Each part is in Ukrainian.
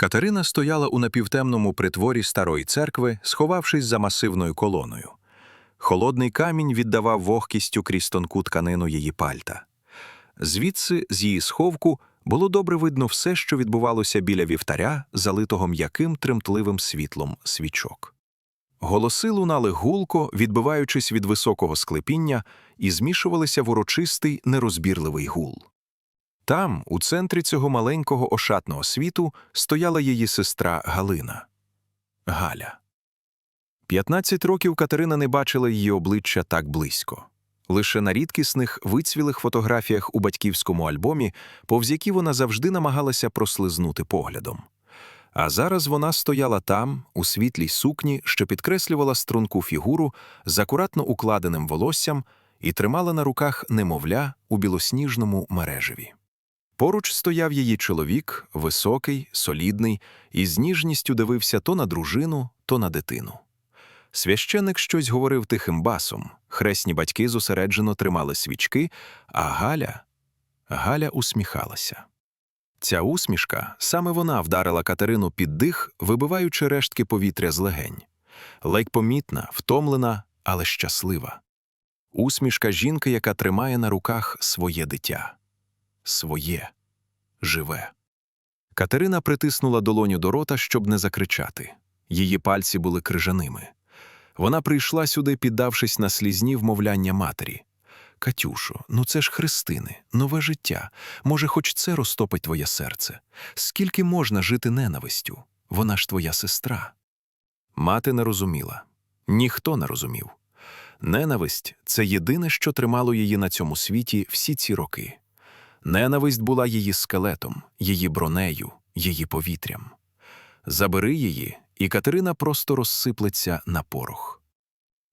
Катерина стояла у напівтемному притворі старої церкви, сховавшись за масивною колоною. Холодний камінь віддавав вогкістю крізь тонку тканину її пальта. Звідси, з її сховку, було добре видно все, що відбувалося біля вівтаря, залитого м'яким тремтливим світлом свічок. Голоси лунали гулко, відбиваючись від високого склепіння, і змішувалися в урочистий нерозбірливий гул. Там, у центрі цього маленького ошатного світу, стояла її сестра Галина. Галя. П'ятнадцять років Катерина не бачила її обличчя так близько. Лише на рідкісних вицвілих фотографіях у батьківському альбомі, повз які вона завжди намагалася прослизнути поглядом. А зараз вона стояла там, у світлій сукні, що підкреслювала струнку фігуру з акуратно укладеним волоссям і тримала на руках немовля у білосніжному мережеві. Поруч стояв її чоловік, високий, солідний, і з ніжністю дивився то на дружину, то на дитину. Священик щось говорив тихим басом, хресні батьки зосереджено тримали свічки, а Галя. Галя усміхалася. Ця усмішка саме вона вдарила Катерину під дих, вибиваючи рештки повітря з легень. Ледь помітна, втомлена, але щаслива. Усмішка жінки, яка тримає на руках своє дитя. Своє. Живе. Катерина притиснула долоню до рота, щоб не закричати. Її пальці були крижаними. Вона прийшла сюди, піддавшись на слізні вмовляння матері. Катюшо, ну це ж хрестини, нове життя. Може, хоч це розтопить твоє серце. Скільки можна жити ненавистю? Вона ж твоя сестра. Мати не розуміла. Ніхто не розумів. Ненависть це єдине, що тримало її на цьому світі всі ці роки. Ненависть була її скелетом, її бронею, її повітрям. Забери її, і Катерина просто розсиплеться на порох.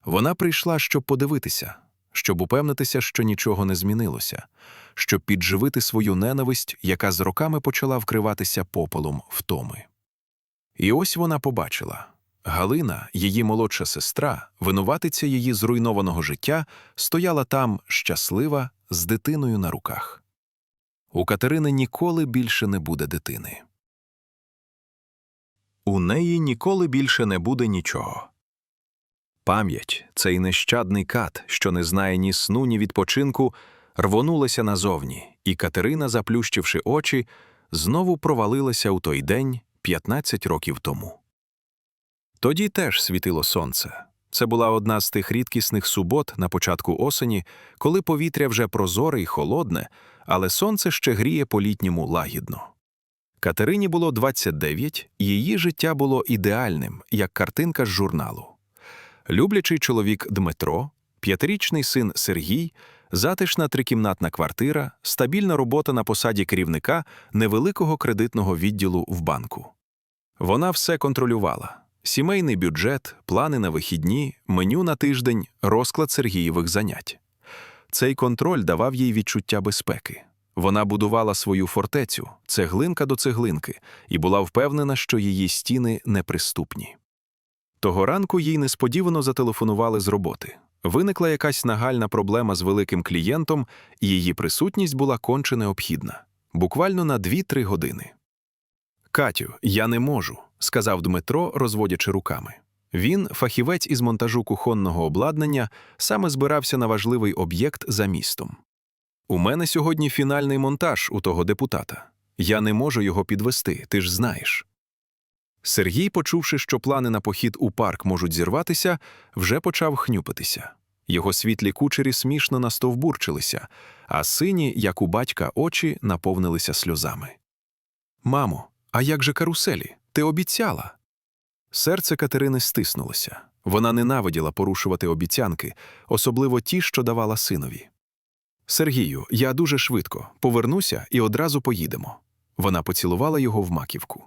Вона прийшла, щоб подивитися, щоб упевнитися, що нічого не змінилося, щоб підживити свою ненависть, яка з роками почала вкриватися попелом втоми. І ось вона побачила Галина, її молодша сестра, винуватиця її зруйнованого життя, стояла там щаслива з дитиною на руках. У Катерини ніколи більше не буде дитини. У неї ніколи більше не буде нічого. Пам'ять, цей нещадний кат, що не знає ні сну, ні відпочинку, рвонулася назовні, і Катерина, заплющивши очі, знову провалилася у той день 15 років тому. Тоді теж світило сонце. Це була одна з тих рідкісних субот на початку осені, коли повітря вже прозоре й холодне, але сонце ще гріє по-літньому лагідно. Катерині було 29, і її життя було ідеальним, як картинка з журналу. Люблячий чоловік Дмитро, п'ятирічний син Сергій, затишна трикімнатна квартира, стабільна робота на посаді керівника невеликого кредитного відділу в банку. Вона все контролювала: сімейний бюджет, плани на вихідні, меню на тиждень, розклад Сергієвих занять. Цей контроль давав їй відчуття безпеки. Вона будувала свою фортецю, цеглинка до цеглинки, і була впевнена, що її стіни неприступні. Того ранку їй несподівано зателефонували з роботи. Виникла якась нагальна проблема з великим клієнтом, і її присутність була конче необхідна буквально на 2-3 години. Катю, я не можу, сказав Дмитро, розводячи руками. Він, фахівець із монтажу кухонного обладнання, саме збирався на важливий об'єкт за містом. У мене сьогодні фінальний монтаж у того депутата. Я не можу його підвести, ти ж знаєш. Сергій, почувши, що плани на похід у парк можуть зірватися, вже почав хнюпитися. Його світлі кучері смішно настовбурчилися, а сині, як у батька, очі наповнилися сльозами. Мамо, а як же каруселі? Ти обіцяла? Серце Катерини стиснулося. Вона ненавиділа порушувати обіцянки, особливо ті, що давала синові. Сергію, я дуже швидко повернуся і одразу поїдемо. Вона поцілувала його в маківку.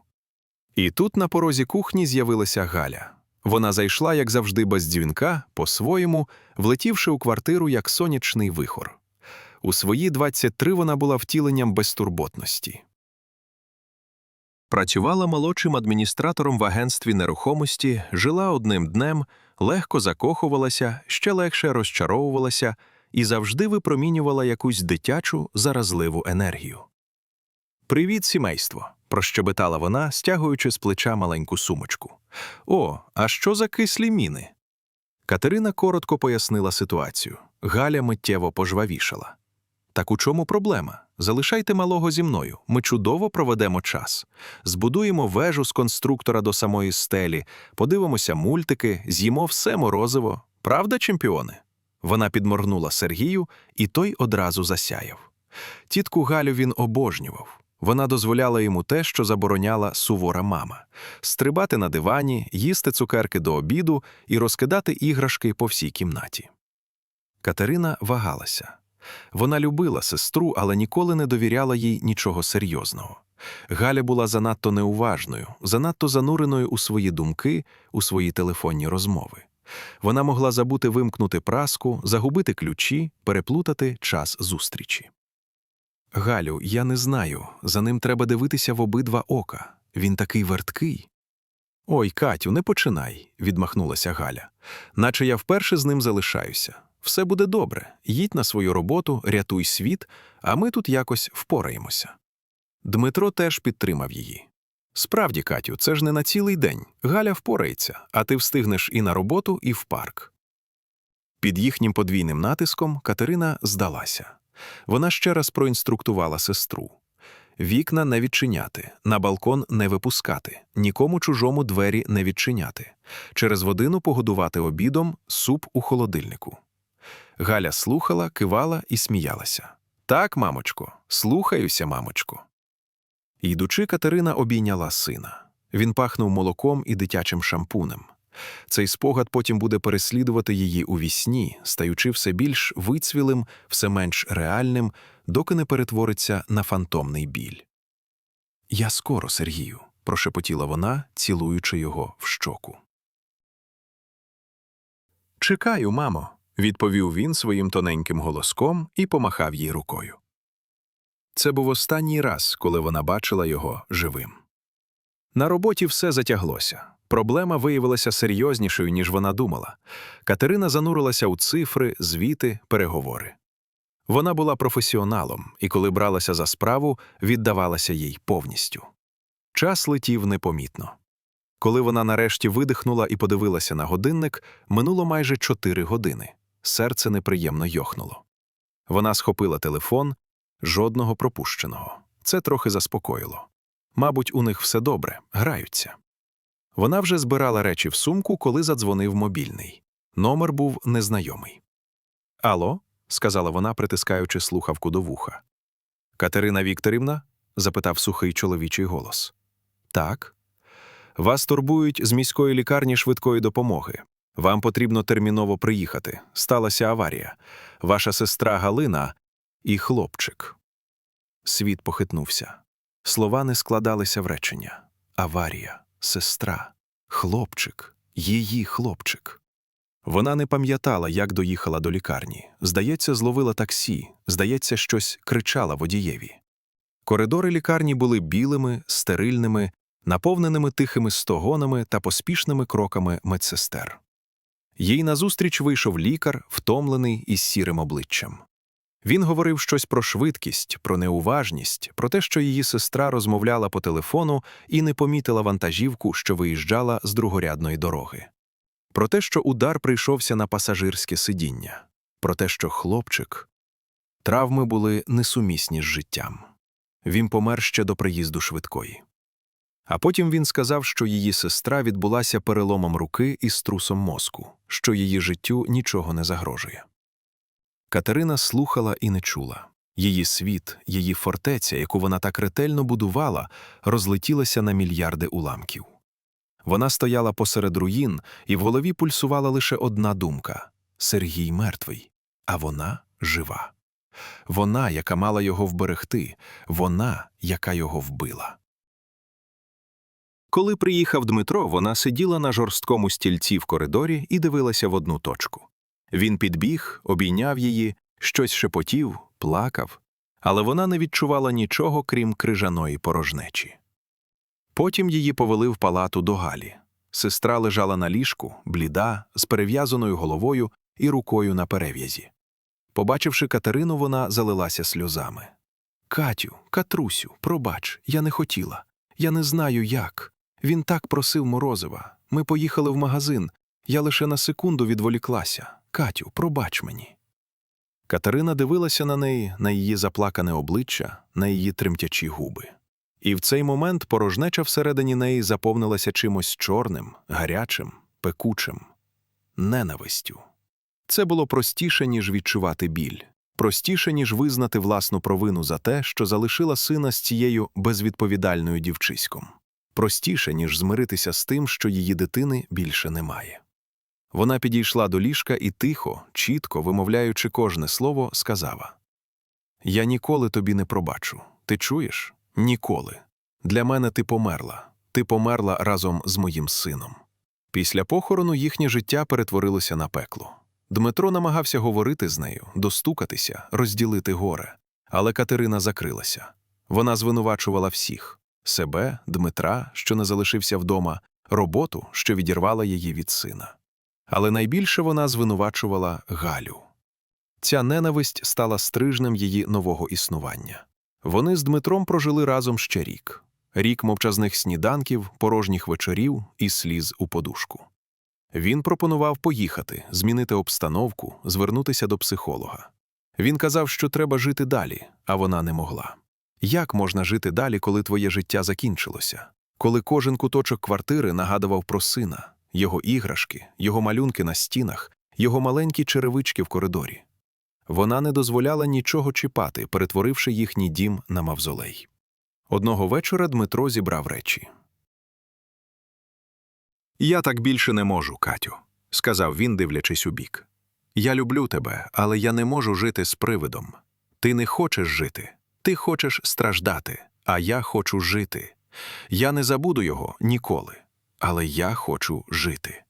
І тут на порозі кухні з'явилася Галя. Вона зайшла, як завжди, без дзвінка, по-своєму, влетівши у квартиру як сонячний вихор. У свої 23 вона була втіленням безтурботності. Працювала молодшим адміністратором в агентстві нерухомості, жила одним днем, легко закохувалася, ще легше розчаровувалася і завжди випромінювала якусь дитячу, заразливу енергію. Привіт, сімейство! прощебетала вона, стягуючи з плеча маленьку сумочку. О, а що за кислі міни? Катерина коротко пояснила ситуацію. Галя миттєво пожвавішала. Так у чому проблема? Залишайте малого зі мною. Ми чудово проведемо час. Збудуємо вежу з конструктора до самої стелі, подивимося мультики, з'їмо все морозиво. Правда, чемпіони? Вона підморгнула Сергію, і той одразу засяяв. Тітку Галю він обожнював. Вона дозволяла йому те, що забороняла сувора мама стрибати на дивані, їсти цукерки до обіду і розкидати іграшки по всій кімнаті. Катерина вагалася. Вона любила сестру, але ніколи не довіряла їй нічого серйозного. Галя була занадто неуважною, занадто зануреною у свої думки, у свої телефонні розмови. Вона могла забути вимкнути праску, загубити ключі, переплутати час зустрічі. Галю, я не знаю, за ним треба дивитися в обидва ока. Він такий верткий. Ой, Катю, не починай, відмахнулася Галя. Наче я вперше з ним залишаюся. Все буде добре. Їдь на свою роботу, рятуй світ, а ми тут якось впораємося. Дмитро теж підтримав її. Справді, Катю, це ж не на цілий день. Галя впорається, а ти встигнеш і на роботу, і в парк. Під їхнім подвійним натиском Катерина здалася. Вона ще раз проінструктувала сестру. Вікна не відчиняти, на балкон не випускати, нікому чужому двері не відчиняти. Через годину погодувати обідом суп у холодильнику. Галя слухала, кивала і сміялася. Так, мамочко, слухаюся, мамочко. Йдучи, Катерина обійняла сина. Він пахнув молоком і дитячим шампунем. Цей спогад потім буде переслідувати її у вісні, стаючи все більш вицвілим, все менш реальним, доки не перетвориться на фантомний біль. Я скоро, Сергію, прошепотіла вона, цілуючи його в щоку. Чекаю, мамо, відповів він своїм тоненьким голоском і помахав їй рукою. Це був останній раз, коли вона бачила його живим. На роботі все затяглося. Проблема виявилася серйознішою, ніж вона думала. Катерина занурилася у цифри, звіти, переговори. Вона була професіоналом і, коли бралася за справу, віддавалася їй повністю. Час летів непомітно. Коли вона нарешті видихнула і подивилася на годинник, минуло майже чотири години. Серце неприємно йохнуло. Вона схопила телефон, жодного пропущеного. Це трохи заспокоїло. Мабуть, у них все добре, граються. Вона вже збирала речі в сумку, коли задзвонив мобільний. Номер був незнайомий. Алло? сказала вона, притискаючи слухавку до вуха. Катерина Вікторівна? запитав сухий чоловічий голос. Так. Вас турбують з міської лікарні швидкої допомоги. Вам потрібно терміново приїхати. Сталася аварія. Ваша сестра Галина і хлопчик. Світ похитнувся. Слова не складалися в речення. Аварія, сестра, хлопчик, її хлопчик. Вона не пам'ятала, як доїхала до лікарні. Здається, зловила таксі, здається, щось кричала водієві. Коридори лікарні були білими, стерильними, наповненими тихими стогонами та поспішними кроками медсестер. Їй назустріч вийшов лікар, втомлений із сірим обличчям. Він говорив щось про швидкість, про неуважність, про те, що її сестра розмовляла по телефону і не помітила вантажівку, що виїжджала з другорядної дороги. Про те, що удар прийшовся на пасажирське сидіння, про те, що хлопчик. Травми були несумісні з життям. Він помер ще до приїзду швидкої. А потім він сказав, що її сестра відбулася переломом руки і струсом мозку, що її життю нічого не загрожує. Катерина слухала і не чула. Її світ, її фортеця, яку вона так ретельно будувала, розлетілася на мільярди уламків. Вона стояла посеред руїн, і в голові пульсувала лише одна думка Сергій мертвий, а вона жива. Вона, яка мала його вберегти, вона, яка його вбила. Коли приїхав Дмитро, вона сиділа на жорсткому стільці в коридорі і дивилася в одну точку. Він підбіг, обійняв її, щось шепотів, плакав, але вона не відчувала нічого, крім крижаної порожнечі. Потім її повели в палату до Галі. Сестра лежала на ліжку, бліда, з перев'язаною головою і рукою на перев'язі. Побачивши Катерину, вона залилася сльозами. Катю, Катрусю, пробач, я не хотіла. Я не знаю як. Він так просив морозива. Ми поїхали в магазин. Я лише на секунду відволіклася. Катю, пробач мені. Катерина дивилася на неї, на її заплакане обличчя, на її тремтячі губи. І в цей момент порожнеча всередині неї заповнилася чимось чорним, гарячим, пекучим, ненавистю. Це було простіше, ніж відчувати біль, простіше, ніж визнати власну провину за те, що залишила сина з цією безвідповідальною дівчиськом, простіше, ніж змиритися з тим, що її дитини більше немає. Вона підійшла до ліжка і тихо, чітко, вимовляючи кожне слово, сказала: Я ніколи тобі не пробачу. Ти чуєш? Ніколи. Для мене ти померла. Ти померла разом з моїм сином. Після похорону їхнє життя перетворилося на пекло. Дмитро намагався говорити з нею, достукатися, розділити горе. Але Катерина закрилася. Вона звинувачувала всіх себе, Дмитра, що не залишився вдома, роботу, що відірвала її від сина. Але найбільше вона звинувачувала Галю. Ця ненависть стала стрижнем її нового існування. Вони з Дмитром прожили разом ще рік рік мовчазних сніданків, порожніх вечорів і сліз у подушку. Він пропонував поїхати, змінити обстановку, звернутися до психолога. Він казав, що треба жити далі, а вона не могла. Як можна жити далі, коли твоє життя закінчилося? Коли кожен куточок квартири нагадував про сина, його іграшки, його малюнки на стінах, його маленькі черевички в коридорі. Вона не дозволяла нічого чіпати, перетворивши їхній дім на мавзолей. Одного вечора Дмитро зібрав речі. Я так більше не можу, Катю, сказав він, дивлячись у бік. Я люблю тебе, але я не можу жити з привидом. Ти не хочеш жити, ти хочеш страждати, а я хочу жити. Я не забуду його ніколи, але я хочу жити.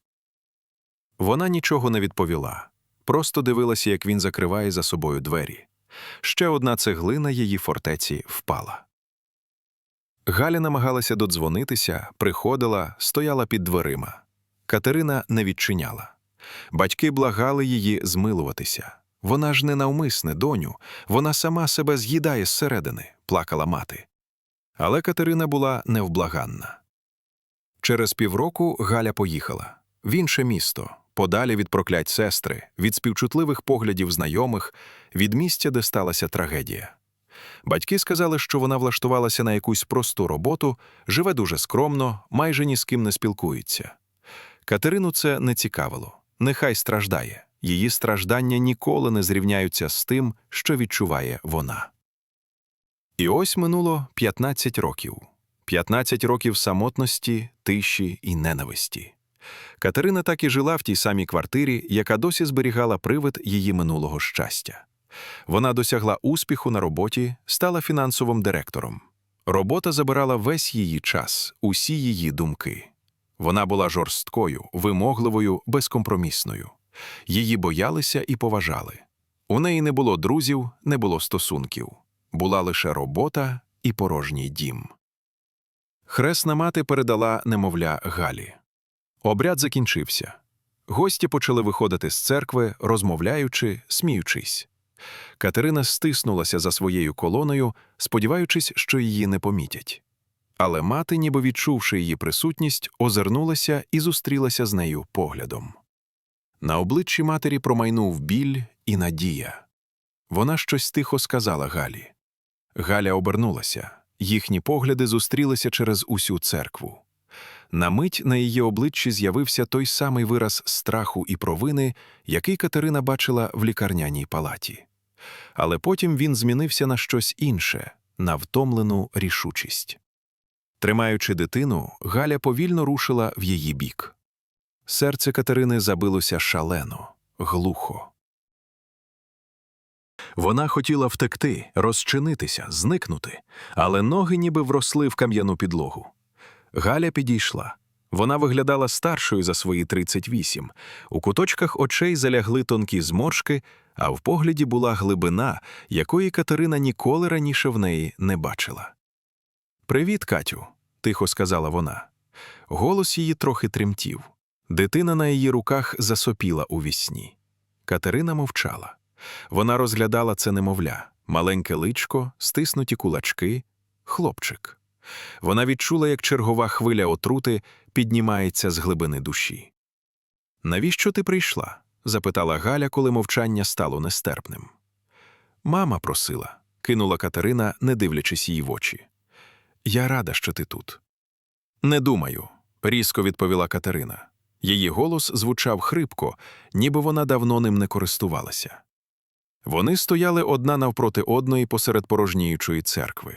Вона нічого не відповіла, просто дивилася, як він закриває за собою двері. Ще одна цеглина її фортеці впала. Галя намагалася додзвонитися, приходила, стояла під дверима. Катерина не відчиняла. Батьки благали її змилуватися. Вона ж не навмисне, доню, вона сама себе з'їдає зсередини, плакала мати. Але Катерина була невблаганна. Через півроку Галя поїхала в інше місто, подалі від проклять сестри, від співчутливих поглядів знайомих, від місця, де сталася трагедія. Батьки сказали, що вона влаштувалася на якусь просту роботу, живе дуже скромно, майже ні з ким не спілкується. Катерину це не цікавило. Нехай страждає. Її страждання ніколи не зрівняються з тим, що відчуває вона. І ось минуло 15 років. 15 років самотності, тиші і ненависті. Катерина так і жила в тій самій квартирі, яка досі зберігала привид її минулого щастя. Вона досягла успіху на роботі, стала фінансовим директором. Робота забирала весь її час, усі її думки. Вона була жорсткою, вимогливою, безкомпромісною. Її боялися і поважали. У неї не було друзів, не було стосунків. Була лише робота і порожній дім. Хресна мати передала немовля Галі. Обряд закінчився. Гості почали виходити з церкви, розмовляючи, сміючись. Катерина стиснулася за своєю колоною, сподіваючись, що її не помітять. Але мати, ніби відчувши її присутність, озирнулася і зустрілася з нею поглядом. На обличчі матері промайнув біль і надія. Вона щось тихо сказала Галі. Галя обернулася, їхні погляди зустрілися через усю церкву. На мить на її обличчі з'явився той самий вираз страху і провини, який Катерина бачила в лікарняній палаті. Але потім він змінився на щось інше, на втомлену рішучість. Тримаючи дитину, Галя повільно рушила в її бік. Серце Катерини забилося шалено, глухо. Вона хотіла втекти, розчинитися, зникнути, але ноги ніби вросли в кам'яну підлогу. Галя підійшла. Вона виглядала старшою за свої 38. У куточках очей залягли тонкі зморшки, а в погляді була глибина, якої Катерина ніколи раніше в неї не бачила. Привіт, Катю, тихо сказала вона. Голос її трохи тремтів. Дитина на її руках засопіла у вісні. Катерина мовчала. Вона розглядала це немовля, маленьке личко, стиснуті кулачки, хлопчик. Вона відчула, як чергова хвиля отрути піднімається з глибини душі. Навіщо ти прийшла? запитала Галя, коли мовчання стало нестерпним. Мама просила, кинула Катерина, не дивлячись їй в очі. Я рада, що ти тут. Не думаю, різко відповіла Катерина. Її голос звучав хрипко, ніби вона давно ним не користувалася. Вони стояли одна навпроти одної посеред порожніючої церкви.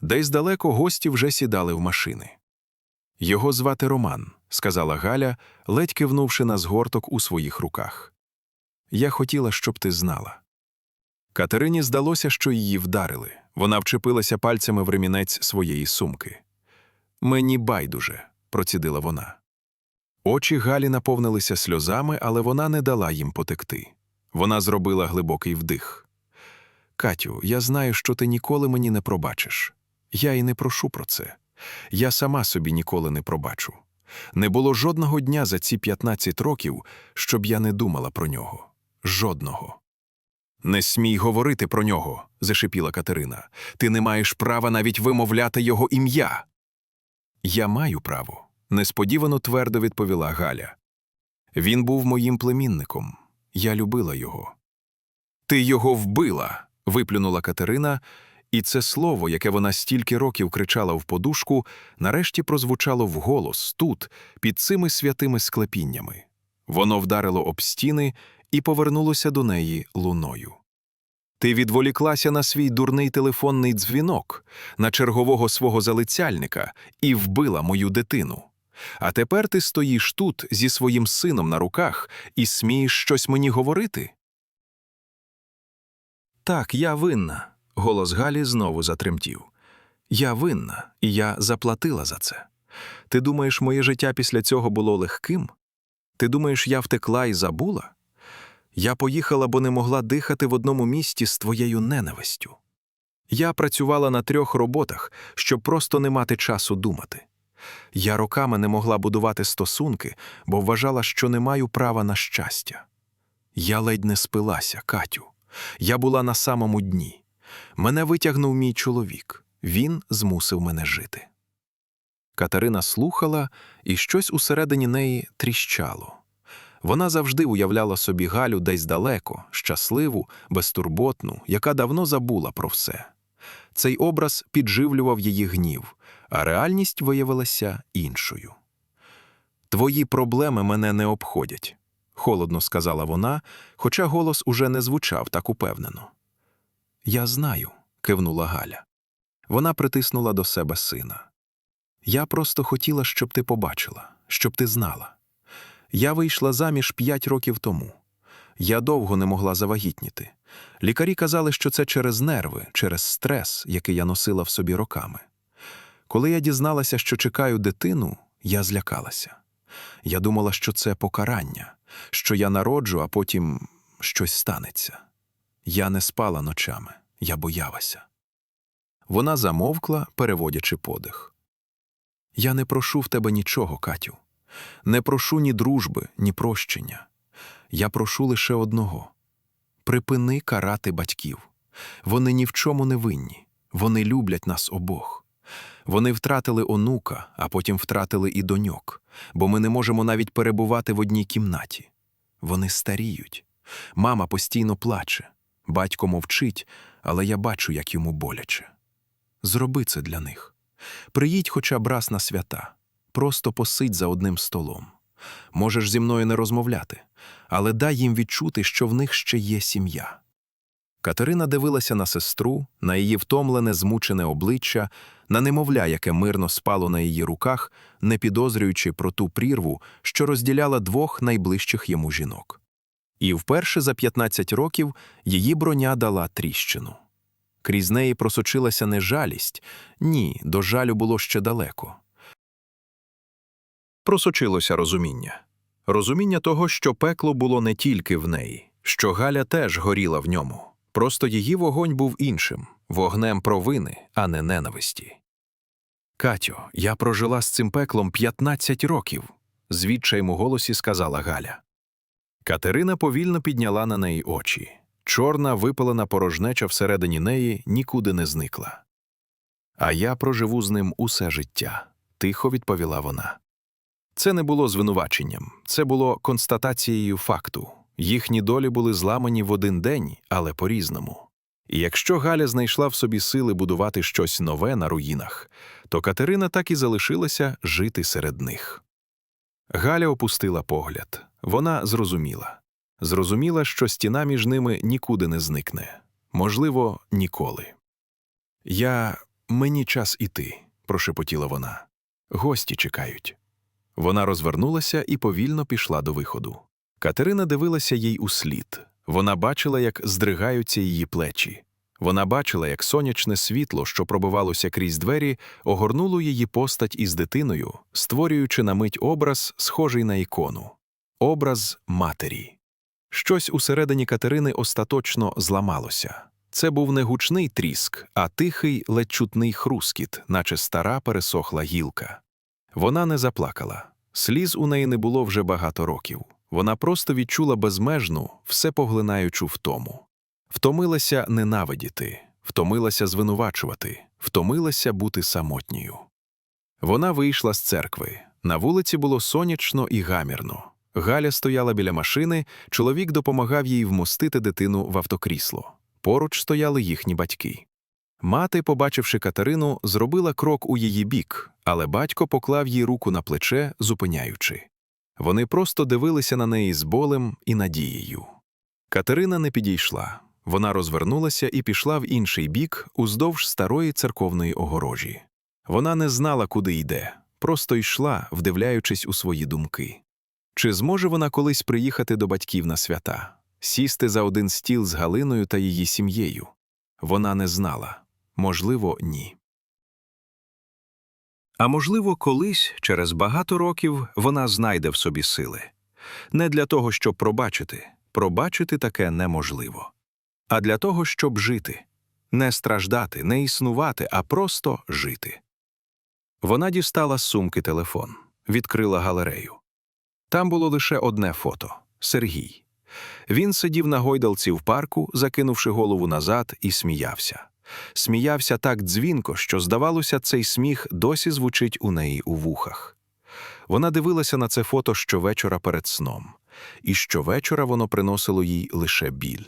Десь далеко гості вже сідали в машини. Його звати Роман, сказала Галя, ледь кивнувши на згорток у своїх руках. Я хотіла, щоб ти знала. Катерині здалося, що її вдарили. Вона вчепилася пальцями в ремінець своєї сумки. Мені байдуже, процідила вона. Очі Галі наповнилися сльозами, але вона не дала їм потекти. Вона зробила глибокий вдих. Катю, я знаю, що ти ніколи мені не пробачиш. Я і не прошу про це. Я сама собі ніколи не пробачу. Не було жодного дня за ці 15 років, щоб я не думала про нього. Жодного. Не смій говорити про нього, зашипіла Катерина. Ти не маєш права навіть вимовляти його ім'я. Я маю право, несподівано твердо відповіла Галя. Він був моїм племінником. Я любила його. Ти його вбила. виплюнула Катерина, і це слово, яке вона стільки років кричала в подушку, нарешті прозвучало вголос тут, під цими святими склепіннями. Воно вдарило об стіни і повернулося до неї луною. Ти відволіклася на свій дурний телефонний дзвінок, на чергового свого залицяльника і вбила мою дитину. А тепер ти стоїш тут зі своїм сином на руках і смієш щось мені говорити? Так, я винна. Голос Галі знову затремтів. Я винна, і я заплатила за це. Ти думаєш, моє життя після цього було легким? Ти думаєш, я втекла і забула? Я поїхала, бо не могла дихати в одному місті з твоєю ненавистю. Я працювала на трьох роботах, щоб просто не мати часу думати. Я роками не могла будувати стосунки, бо вважала, що не маю права на щастя. Я ледь не спилася, Катю. Я була на самому дні. Мене витягнув мій чоловік. Він змусив мене жити. Катерина слухала, і щось усередині неї тріщало. Вона завжди уявляла собі Галю десь далеко, щасливу, безтурботну, яка давно забула про все. Цей образ підживлював її гнів, а реальність виявилася іншою. Твої проблеми мене не обходять, холодно сказала вона, хоча голос уже не звучав так упевнено. Я знаю, кивнула Галя. Вона притиснула до себе сина. Я просто хотіла, щоб ти побачила, щоб ти знала. Я вийшла заміж п'ять років тому. Я довго не могла завагітніти. Лікарі казали, що це через нерви, через стрес, який я носила в собі роками. Коли я дізналася, що чекаю дитину, я злякалася. Я думала, що це покарання, що я народжу, а потім щось станеться. Я не спала ночами, я боялася. Вона замовкла, переводячи подих. Я не прошу в тебе нічого, Катю. Не прошу ні дружби, ні прощення. Я прошу лише одного припини карати батьків. Вони ні в чому не винні, вони люблять нас обох. Вони втратили онука, а потім втратили і доньок, бо ми не можемо навіть перебувати в одній кімнаті. Вони старіють. Мама постійно плаче, батько мовчить, але я бачу, як йому боляче. Зроби це для них. Приїдь хоча б раз на свята, просто посидь за одним столом. Можеш зі мною не розмовляти, але дай їм відчути, що в них ще є сім'я. Катерина дивилася на сестру, на її втомлене, змучене обличчя, на немовля, яке мирно спало на її руках, не підозрюючи про ту прірву, що розділяла двох найближчих йому жінок. І вперше за 15 років її броня дала тріщину. Крізь неї просочилася не жалість, ні, до жалю було ще далеко. Просочилося розуміння. Розуміння того, що пекло було не тільки в неї, що Галя теж горіла в ньому. Просто її вогонь був іншим вогнем провини, а не ненависті. Катю, я прожила з цим пеклом 15 років, з відчаєм у голосі сказала Галя. Катерина повільно підняла на неї очі. Чорна випалена порожнеча всередині неї нікуди не зникла. А я проживу з ним усе життя, тихо відповіла вона. Це не було звинуваченням, це було констатацією факту. Їхні долі були зламані в один день, але по-різному. І якщо Галя знайшла в собі сили будувати щось нове на руїнах, то Катерина так і залишилася жити серед них. Галя опустила погляд. Вона зрозуміла. Зрозуміла, що стіна між ними нікуди не зникне. Можливо, ніколи. Я мені час іти, прошепотіла вона. Гості чекають. Вона розвернулася і повільно пішла до виходу. Катерина дивилася їй услід. Вона бачила, як здригаються її плечі. Вона бачила, як сонячне світло, що пробивалося крізь двері, огорнуло її постать із дитиною, створюючи на мить образ, схожий на ікону образ матері. Щось усередині Катерини остаточно зламалося. Це був не гучний тріск, а тихий, ледь чутний хрускіт, наче стара пересохла гілка. Вона не заплакала. Сліз у неї не було вже багато років. Вона просто відчула безмежну, всепоглинаючу втому. Втомилася ненавидіти, втомилася звинувачувати, втомилася бути самотньою. Вона вийшла з церкви. На вулиці було сонячно і гамірно. Галя стояла біля машини, чоловік допомагав їй вмостити дитину в автокрісло. Поруч стояли їхні батьки. Мати, побачивши Катерину, зробила крок у її бік, але батько поклав їй руку на плече, зупиняючи. Вони просто дивилися на неї з болем і надією. Катерина не підійшла. Вона розвернулася і пішла в інший бік, уздовж старої церковної огорожі. Вона не знала, куди йде, просто йшла, вдивляючись у свої думки. Чи зможе вона колись приїхати до батьків на свята, сісти за один стіл з Галиною та її сім'єю? Вона не знала. Можливо, ні. А можливо, колись, через багато років, вона знайде в собі сили. Не для того, щоб пробачити, пробачити таке неможливо, а для того, щоб жити, не страждати, не існувати, а просто жити. Вона дістала з сумки телефон, відкрила галерею. Там було лише одне фото Сергій. Він сидів на гойдалці в парку, закинувши голову назад, і сміявся. Сміявся так дзвінко, що, здавалося, цей сміх досі звучить у неї у вухах. Вона дивилася на це фото щовечора перед сном, і щовечора воно приносило їй лише біль.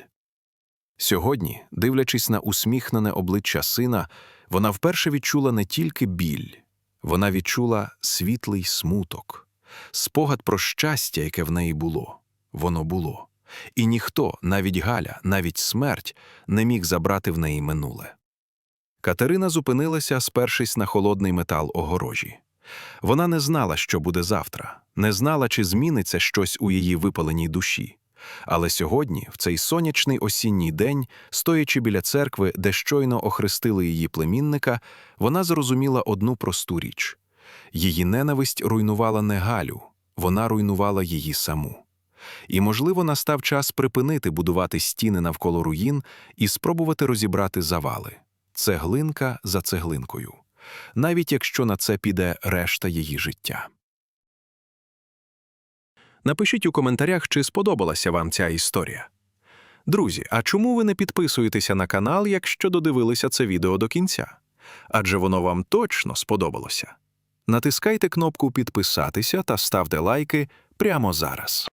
Сьогодні, дивлячись на усміхнене обличчя сина, вона вперше відчула не тільки біль, вона відчула світлий смуток, спогад про щастя, яке в неї було. Воно було. І ніхто, навіть Галя, навіть смерть, не міг забрати в неї минуле. Катерина зупинилася, спершись на холодний метал огорожі. Вона не знала, що буде завтра, не знала, чи зміниться щось у її випаленій душі. Але сьогодні, в цей сонячний осінній день, стоячи біля церкви, де щойно охрестили її племінника, вона зрозуміла одну просту річ її ненависть руйнувала не Галю, вона руйнувала її саму. І, можливо, настав час припинити будувати стіни навколо руїн і спробувати розібрати завали цеглинка за цеглинкою, навіть якщо на це піде решта її життя. Напишіть у коментарях, чи сподобалася вам ця історія. Друзі, а чому ви не підписуєтеся на канал, якщо додивилися це відео до кінця? Адже воно вам точно сподобалося. Натискайте кнопку Підписатися та ставте лайки прямо зараз.